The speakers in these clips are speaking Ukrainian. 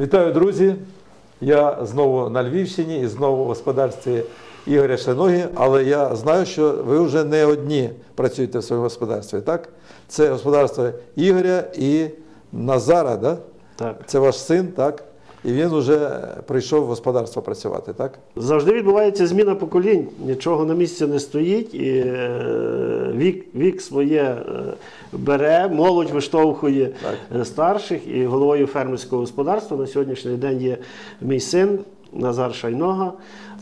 Вітаю, друзі! Я знову на Львівщині і знову в господарстві Ігоря Шаногі, але я знаю, що ви вже не одні працюєте в своєму господарстві, так? Це господарство Ігоря і Назара, да? Так. це ваш син, так? І він вже прийшов в господарство працювати, так? Завжди відбувається зміна поколінь, нічого на місці не стоїть, і е, вік, вік своє е, бере, молодь виштовхує е, старших, і головою фермерського господарства на сьогоднішній день є мій син Назар Шайнога.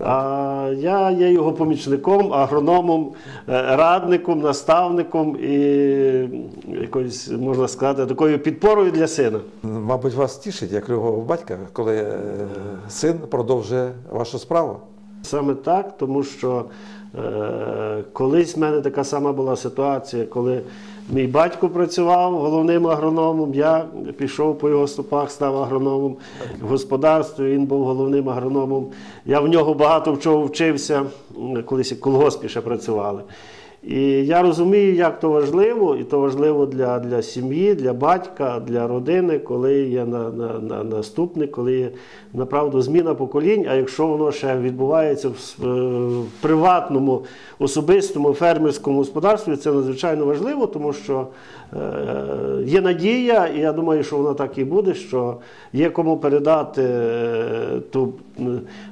А я є його помічником, агрономом, е, радником, наставником і якоюсь, можна сказати, такою підпорою для сина. Мабуть, вас тішить, як його батька, коли син продовжує вашу справу. Саме так, тому що е, колись в мене така сама була ситуація, коли мій батько працював головним агрономом, я пішов по його стопах, став агрономом в господарстві, він був головним агрономом. Я в нього багато в чого вчився, колись колгоспі ще працювали. І я розумію, як то важливо, і то важливо для, для сім'ї, для батька, для родини, коли є на, на, на, наступник, коли є направду зміна поколінь. А якщо воно ще відбувається в, е, в приватному, особистому, фермерському господарстві, це надзвичайно важливо, тому що е, є надія, і я думаю, що воно так і буде, що є кому передати е, ту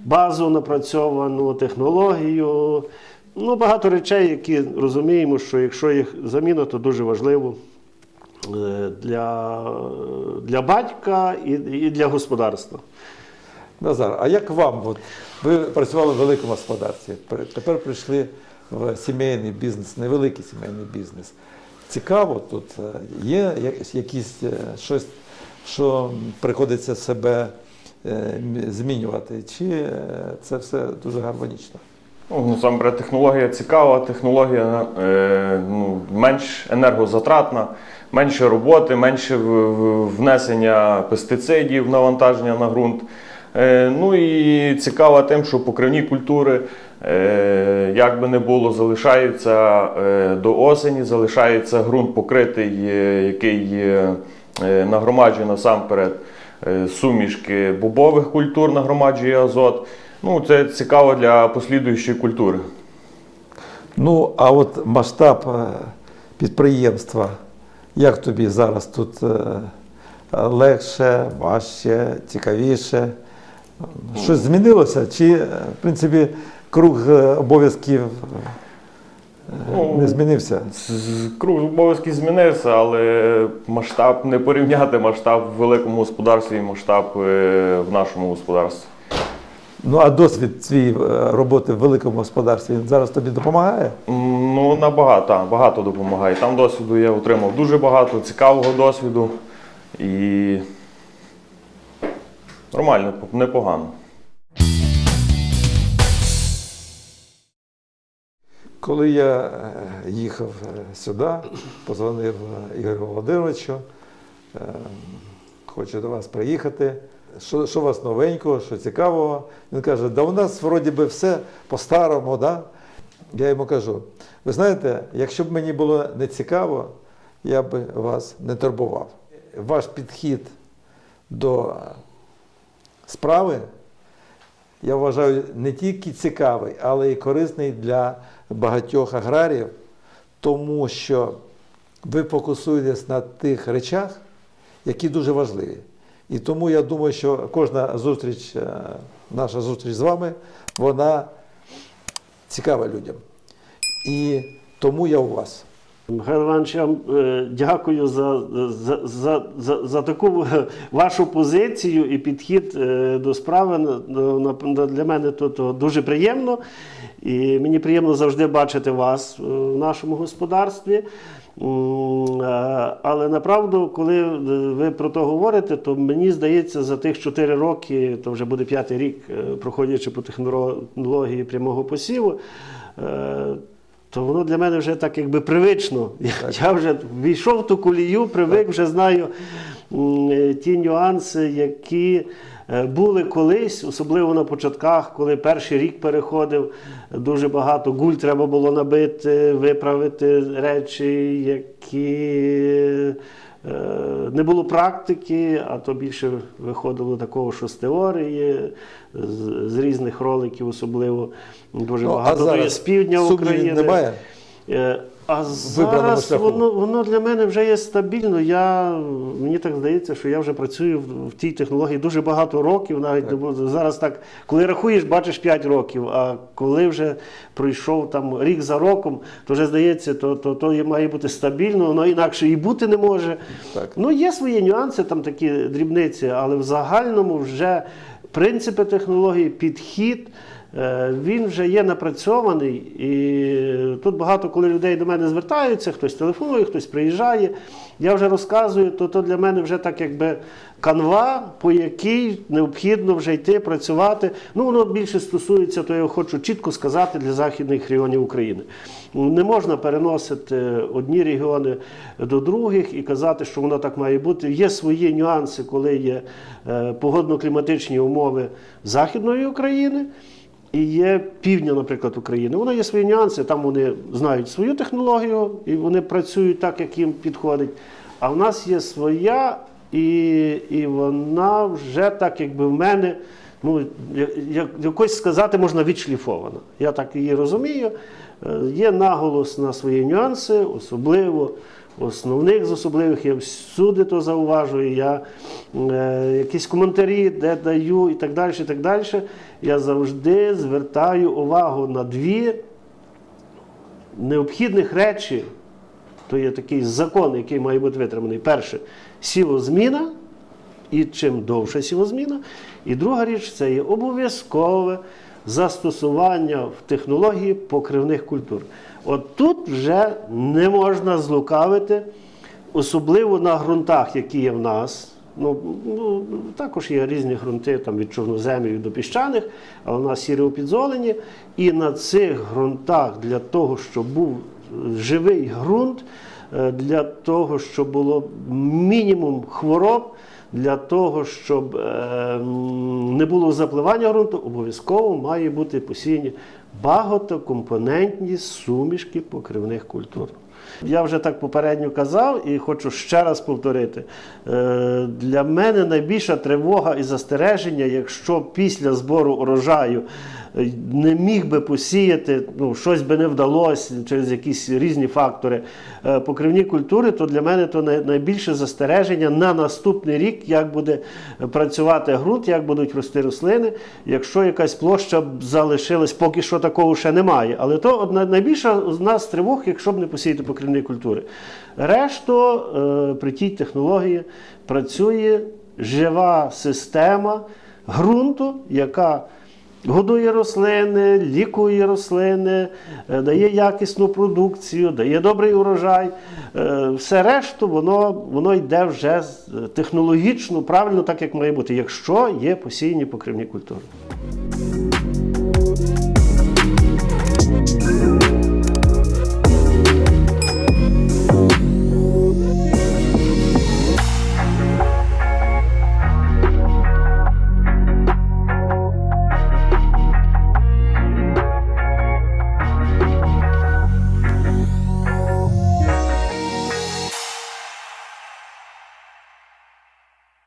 базу напрацьовану, технологію. Ну, багато речей, які розуміємо, що якщо їх заміна, то дуже важливо е, для, для батька і, і для господарства. Назар, а як вам? От, ви працювали в великому господарстві, тепер прийшли в сімейний бізнес, невеликий сімейний бізнес. Цікаво тут е, є якісь е, щось, що приходиться себе змінювати, чи це все дуже гармонічно? Ну, насамперед, технологія цікава, технологія е, ну, менш енергозатратна, менше роботи, менше внесення пестицидів, навантаження на ґрунт. Е, ну і цікава тим, що покривні культури, е, як би не було, залишаються до осені, залишається ґрунт покритий, який е, нагромаджує насамперед сумішки бобових культур, нагромаджує азот. Ну, це цікаво для послідуючої культури. Ну, а от масштаб е, підприємства, як тобі зараз тут е, легше, важче, цікавіше? Щось змінилося? Чи, е, в принципі, круг обов'язків Ну, не змінився? Круг обов'язків змінився, але масштаб не порівняти масштаб в великому господарстві і масштаб в нашому господарстві. Ну, а досвід свій е, роботи в великому господарстві він зараз тобі допомагає? Ну, набагато, багато допомагає. Там досвіду я отримав дуже багато, цікавого досвіду і нормально, непогано. Коли я е, їхав е, сюди, позвонив Ігорю Володимировичу, е, хочу до вас приїхати. Що, що у вас новенького, що цікавого? Він каже, да у нас вроді би все по-старому, да? Я йому кажу, ви знаєте, якщо б мені було не цікаво, я би вас не турбував. Ваш підхід до справи я вважаю, не тільки цікавий, але й корисний для багатьох аграріїв, тому що ви фокусуєтесь на тих речах, які дуже важливі. І тому я думаю, що кожна зустріч, е, наша зустріч з вами, вона цікава людям. І тому я у вас. Михайло Іванович, я вам е, дякую за, за, за, за, за таку вашу позицію і підхід е, до справи. Для мене тут дуже приємно. І мені приємно завжди бачити вас в нашому господарстві. Але направду, коли е, ви про то говорите, то мені здається, за тих 4 роки, то вже буде п'ятий рік, е, проходячи по технології прямого посіву. е, то воно для мене вже так якби привично. Я, я вже війшов в ту колію, привик, вже знаю ті нюанси, які були колись, особливо на початках, коли перший рік переходив, дуже багато гуль треба було набити, виправити речі, які е, не було практики, а то більше виходило такого, що з теорії, з, з різних роликів, особливо дуже Ну, а багато то є з півдня України. немає? А зараз шляху? воно, воно для мене вже є стабільно. Я, мені так здається, що я вже працюю в, в тій технології дуже багато років. Навіть буду- зараз так, коли рахуєш, бачиш 5 років. А коли вже пройшов там рік за роком, то вже здається, то, то, то має бути стабільно, воно інакше і бути не може. Так. Ну, є свої нюанси, там такі дрібниці, але в загальному вже принципи технології, підхід. Е, Він вже є напрацьований, і тут багато, коли людей до мене звертаються, хтось телефонує, хтось приїжджає. Я вже розказую, то, то для мене вже так якби канва, по якій необхідно вже йти працювати. Ну, воно більше стосується, то я хочу чітко сказати для західних регіонів України. Не можна переносити одні регіони до других і казати, що воно так має бути. Є свої нюанси, коли є е, погодно-кліматичні умови Західної України. І є півдня, наприклад, України. Воно є свої нюанси, там вони знають свою технологію і вони працюють так, як їм підходить. А в нас є своя, і, і вона вже так, якби в мене, ну, як, як, якось сказати, можна відшліфована. Я так її розумію. Е, Є наголос на свої нюанси, особливо основних з особливих, я всюди то зауважую. Я е, якісь коментарі, де даю і так далі. і так далі. Я завжди звертаю увагу на дві необхідних речі. То є такий закон, який має бути витриманий. Перше сівозміна, і чим довша сівозміна. І друга річ це є обов'язкове застосування в технології покривних культур. От тут вже не можна злукавити, особливо на ґрунтах, які є в нас. Ну, ну, також є різні ґрунти там, від чорноземів до піщаних, але в нас сіре підзолені. І на цих ґрунтах для того, щоб був живий ґрунт, е, для того, щоб було мінімум хвороб, для того, щоб е, не було запливання ґрунту, обов'язково має бути посіяні багатокомпонентні сумішки покривних культур. Я вже так попередньо казав і хочу ще раз повторити. Е, Для мене найбільша тривога і застереження, якщо після збору урожаю не міг би посіяти, ну, щось би не вдалося через якісь різні фактори е, покривні культури, то для мене то найбільше застереження на наступний рік, як буде працювати ґрунт, як будуть рости рослини, якщо якась площа залишилась, поки що такого ще немає. Але то одна найбільша з нас тривог, якщо б не посіяти покривні культури. Решту е, при тій технології працює жива система ґрунту, яка годує рослини, лікує рослини, е, дає якісну продукцію, дає добрий урожай. Е, Все решту воно, воно йде вже з- технологічно, правильно, так як має бути, якщо є посіяні покривні культури.